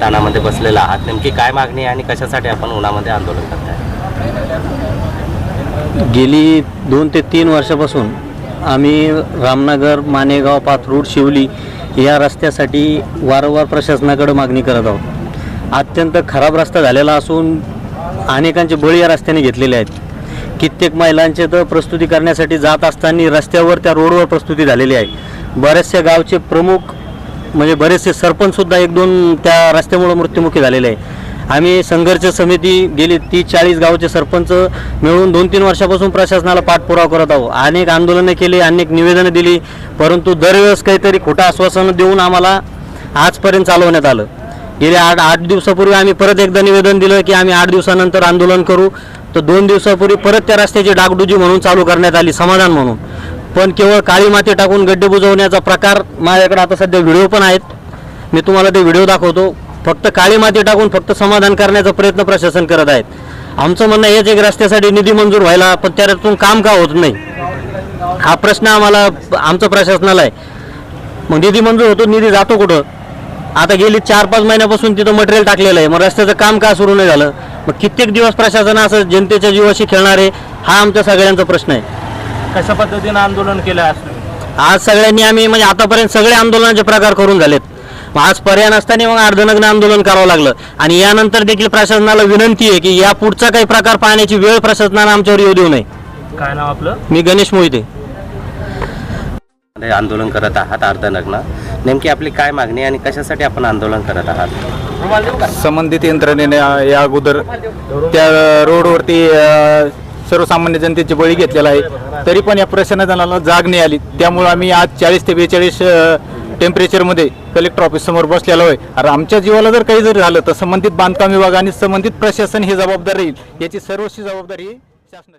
ताणामध्ये बसलेला आहात. नेमकी काय मागणी आहे आणि कशासाठी आपण उन्हामध्ये आंदोलन करताय? गेली दोन ते तीन वर्षापासून आम्ही रामनगर मानेगाव पाथरूड शिवली या रस्त्यासाठी वारंवार प्रशासनाकडे मागणी करत आहोत. अत्यंत खराब रस्ता झालेला असून अनेकांचे बळी या रस्त्याने घेतलेले आहेत. कित्येक महिलांचे तर प्रस्तुती करण्यासाठी जात असताना रस्त्यावर त्या रोडवर प्रस्तुती झालेली आहे. बऱ्याचशा गावचे प्रमुख म्हणजे बरेचसे सरपंचसुद्धा एक दोन त्या रस्त्यामुळं मृत्युमुखी झालेले आहे आम्ही संघर्ष समिती गेली तीस चाळीस गावचे सरपंच मिळून दोन तीन वर्षापासून प्रशासनाला पाठपुरावा करत आहोत. अनेक आंदोलनं केली अनेक निवेदनं दिली परंतु दरवेळेस काहीतरी खोटं आश्वासनं देऊन आम्हाला आजपर्यंत चालवण्यात आलं. गेल्या आठ आठ दिवसापूर्वी आम्ही परत एकदा निवेदन दिलं की आम्ही आठ दिवसानंतर आंदोलन करू. तर दोन दिवसापूर्वी परत त्या रस्त्याची डागडुजी म्हणून चालू करण्यात आली समाधान म्हणून. पण केवळ काळी माती टाकून गड्डे बुजवण्याचा प्रकार माझ्याकडे आता सध्या व्हिडिओ पण आहेत. मी तुम्हाला ते व्हिडिओ दाखवतो. फक्त काळी माती टाकून फक्त समाधान करण्याचा प्रयत्न प्रशासन करत आहेत. आमचं म्हणणं हेच एक रस्त्यासाठी निधी मंजूर व्हायला पण त्यातून काम का होत नाही? हा प्रश्न आम्हाला आमचं प्रशासनाला आहे. मग निधी मंजूर होतो निधी जातो कुठं? आता गेली चार पाच महिन्यापासून तिथं मटेरियल टाकलेलं आहे. मग रस्त्याचं काम का सुरू नाही झालं? मग कित्येक दिवस प्रशासन असं जनतेच्या जीवाशी खेळणार आहे हा आमच्या सगळ्यांचा प्रश्न आहे. कशा पद्धतीनं आंदोलन केलं आज तुम्ही? आज सगळ्यांनी आम्ही म्हणजे आतापर्यंत सगळे आंदोलनाचे प्रकार करून झालेत. मग आज पर्याय नसताना मग अर्धनग्न आंदोलन करावं लागलं. आणि यानंतर देखील प्रशासनाला विनंती आहे की या पुढचा काही प्रकार पाहण्याची वेळ प्रशासनानं आमच्यावर येऊ देऊ नये. काय नाव आपलं? मी गणेश मोहिते. आंदोलन करत आहात अर्धनग्न. नेमकी आपली काय मागणी आणि कशासाठी आपण आंदोलन करत आहात? संबंधित यंत्रणेने या अगोदर त्या रोडवरती अ, सर्वसामान्य जनतेचे बळी घेतलेला आहे. तरी पण या प्रशासनाला जाग नाही आली. त्यामुळे आम्ही आज चाळीस ते बेचाळीस टेम्परेचरमध्ये कलेक्टर ऑफिस समोर बसलेलो आहे. आणि आमच्या जीवाला जर काही जर झालं तर संबंधित बांधकाम विभाग आणि संबंधित प्रशासन ही जबाबदार राहील. याची सर्वस्वी जबाबदारी शासनाची